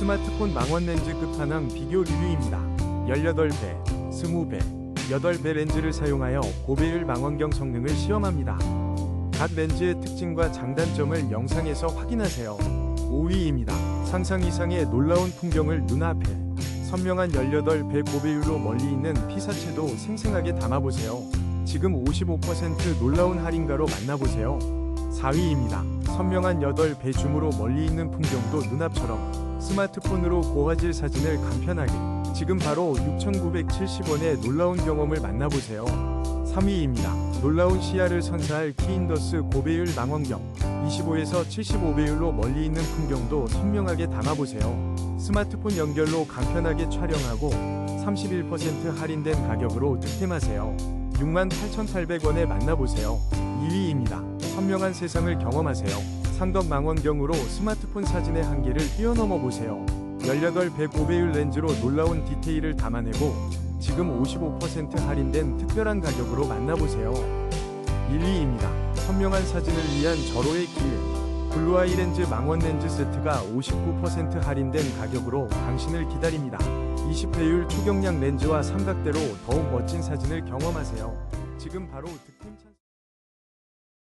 스마트폰 망원 렌즈 끝판왕 비교 리뷰입니다. 18배, 20배, 8배 렌즈를 사용하여 고배율 망원경 성능을 시험합니다. 각 렌즈의 특징과 장단점을 영상에서 확인하세요. 5위입니다. 상상 이상의 놀라운 풍경을 눈앞에 선명한 18배 고배율로 멀리 있는 피사체도 생생하게 담아보세요. 지금 55% 놀라운 할인가로 만나보세요. 4위입니다. 선명한 8배 줌으로 멀리 있는 풍경도 눈앞처럼 스마트폰으로 고화질 사진을 간편하게 지금 바로 6,970원의 놀라운 경험을 만나보세요. 3위입니다. 놀라운 시야를 선사할 키인더스 고배율 망원경 25에서 75배율로 멀리 있는 풍경도 선명하게 담아보세요. 스마트폰 연결로 간편하게 촬영하고 31% 할인된 가격으로 득템하세요. 68,800원에 만나보세요. 2위입니다. 선명한 세상을 경험하세요. 상덕 망원경으로 스마트폰 사진의 한계를 뛰어넘어 보세요. 18배 고배율 렌즈로 놀라운 디테일을 담아내고 지금 55% 할인된 특별한 가격으로 만나보세요. 1위입니다. 선명한 사진을 위한 절호의 기회. 블루아이 렌즈 망원 렌즈 세트가 59% 할인된 가격으로 당신을 기다립니다. 20배율 초경량 렌즈와 삼각대로 더욱 멋진 사진을 경험하세요. 지금 바로 득템 차...